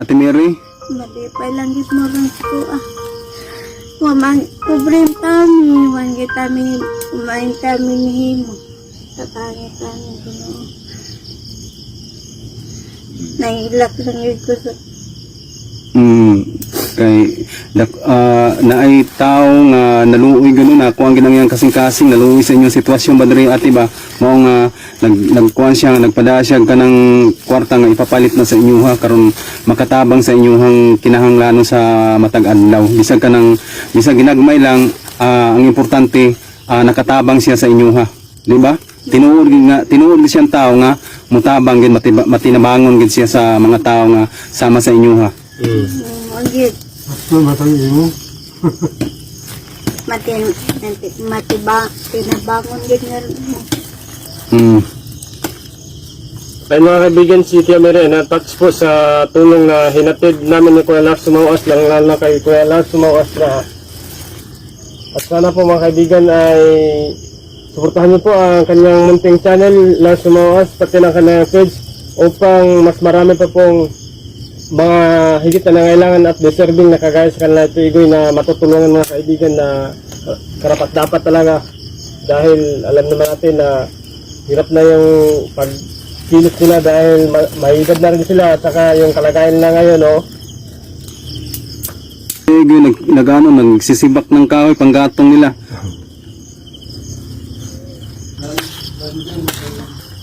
Ate Mary, Malipay lang gid mo rin ko ah. Waman kubrim kami, wan gid kami kumain kami ni Himo. Tatangit kami Ginoo. Nailak lang gid ko kay ah, na ay tao nga naluoy ganun ako ang ginangyang kasing-kasing naluoy sa inyong sitwasyon ba diri ate ba? Mao nga nag nagkuan siya nagpada siya kanang kwarta nga ipapalit na sa inyo ha? Karon makatabang sa inyong kinahanglanon sa matag adlaw. Bisag kanang bisag ginagmay lang ah, ang importante ah, nakatabang siya sa inyo ha? Di ba? Tinuod nga tinuod siyang tao nga mutabang gid matinabangon gid siya sa mga tao nga sama sa inyo ha? Mm. mo gid Basta matanggi mo. matin matiba tinabangon gid nga mo. mm. Ay mga kaibigan, si Tia Mary, na-touch po sa tulong na hinatid namin ni Kuya Lars Sumawas, lang lalo na kay Kuya Lars Sumawas na. At sana po mga kaibigan ay suportahan niyo po ang kanyang munting channel, Lars Sumawas, pati ng kanyang page, upang mas marami pa pong mga higit na nangailangan at deserving na kagaya sa kanila ito igoy na matutulungan mga kaibigan na uh, karapat dapat talaga dahil alam naman natin na hirap na yung pagkilos nila dahil ma- may edad na rin sila at saka yung kalagayan na ngayon no Eh, yun, nag, nag, ano, nagsisibak ng kahoy panggatong nila.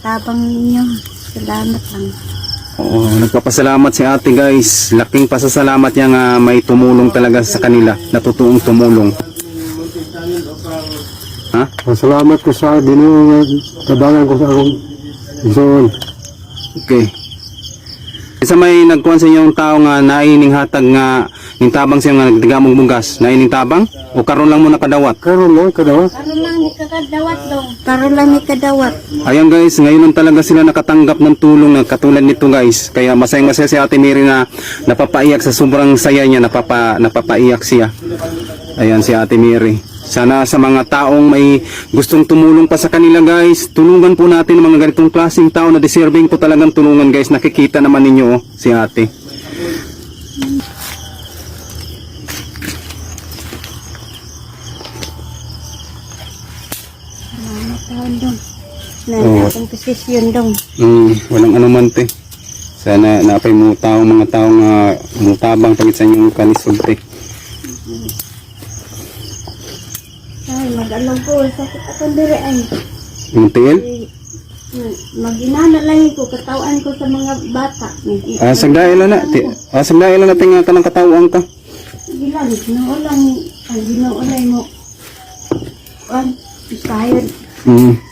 Tabang ninyo. Salamat lang. Oo, nagpapasalamat si ate guys. Laking pasasalamat niya nga may tumulong talaga sa kanila. Natutuong tumulong. Ha? Salamat ko sa Ginoo nga tabangan ko sa akong igsoon. Okay. Isa may nagkuhan sa inyong tao nga naining hatag nga ning tabang siya nga nagtigamong bugas. Naining tabang? O karon lang mo nakadawat? Karon lang kadawa. Karon lang ni kadawat dong. Karon lang ni kadawat. Ayan guys, ngayon lang talaga sila nakatanggap ng tulong na katulad nito guys. Kaya masayang masaya si Ate Mary na napapaiyak sa sobrang saya niya, napapa, napapaiyak siya. Ayan si Ate Mary. Sana sa mga taong may gustong tumulong pa sa kanila guys, tulungan po natin mga ganitong klaseng tao na deserving po talagang tulungan guys. Nakikita naman ninyo oh, si Ate. Na Oo. akong posisyon dong. Mm, walang anuman te. Sana napay mo tao mga tao nga mutabang pagit sa inyong kalisod te. Ay, mag-along ko. Sakit akong dire ay. Yung tiil? Maginana lang ko. Katawan ko sa mga bata. Ah, sagdai lang na. Ah, sagdai lang natin nga kanang katawang ka. Gilang, ginoo lang. Ay, ginoo lang mo. An, tired. Mm.